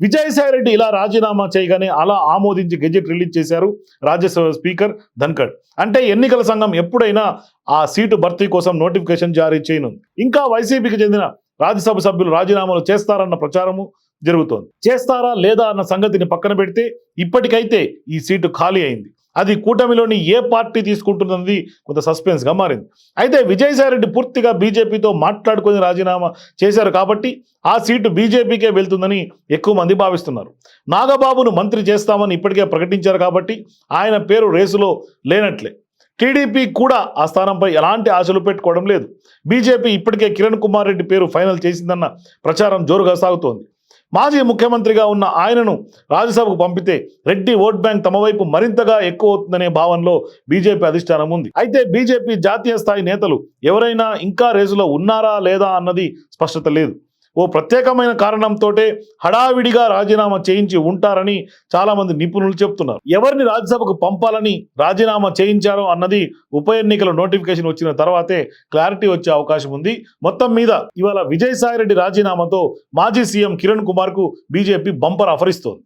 విజయసాయి రెడ్డి ఇలా రాజీనామా చేయగానే అలా ఆమోదించి గెజెట్ రిలీజ్ చేశారు రాజ్యసభ స్పీకర్ ధన్కడ్. అంటే ఎన్నికల సంఘం ఎప్పుడైనా ఆ సీటు భర్తీ కోసం నోటిఫికేషన్ జారీ చేయనుంది. ఇంకా వైసీపీకి చెందిన రాజ్యసభ సభ్యులు రాజీనామాలు చేస్తారన్న ప్రచారము జరుగుతోంది. చేస్తారా లేదా అన్న సంగతిని పక్కన పెడితే ఇప్పటికైతే ఈ సీటు ఖాళీ అయింది. అది కూటమిలోని ఏ పార్టీ తీసుకుంటున్నది కొంత సస్పెన్స్గా మారింది. అయితే విజయసాయి రెడ్డి పూర్తిగా బీజేపీతో మాట్లాడుకొని రాజీనామా చేశారు కాబట్టి ఆ సీటు బీజేపీకే వెళ్తుందని ఎక్కువ మంది భావిస్తున్నారు. నాగబాబును మంత్రి చేస్తామని ఇప్పటికే ప్రకటించారు కాబట్టి ఆయన పేరు రేసులో లేనట్లే. టీడీపీ కూడా ఆ స్థానంపై ఎలాంటి ఆశలు పెట్టుకోవడం లేదు. బీజేపీ ఇప్పటికే కిరణ్ కుమార్ రెడ్డి పేరు ఫైనల్ చేసిందన్న ప్రచారం జోరుగా సాగుతోంది. మాజీ ముఖ్యమంత్రిగా ఉన్న ఆయనను రాజ్యసభకు పంపితే రెడ్డి ఓట్ బ్యాంక్ తమ వైపు మరింతగా ఎక్కువ అవుతుందనే భావనలో బీజేపీ అధిష్టానం ఉంది. అయితే బీజేపీ జాతీయ స్థాయి నేతలు ఎవరైనా ఇంకా రేసులో ఉన్నారా లేదా అన్నది స్పష్టత లేదు. ఓ ప్రత్యేకమైన కారణంతోటే హడావిడిగా రాజీనామా చేయించి ఉంటారని చాలామంది నిపుణులు చెప్తున్నారు. ఎవరిని రాజ్యసభకు పంపాలని రాజీనామా చేయించారో అన్నది ఉప ఎన్నికల నోటిఫికేషన్ వచ్చిన తర్వాతే క్లారిటీ వచ్చే అవకాశం ఉంది. మొత్తం మీద ఇవాళ విజయసాయి రెడ్డి రాజీనామాతో మాజీ సీఎం కిరణ్ కుమార్కు బీజేపీ బంపర్ ఆఫర్ ఇస్తోంది.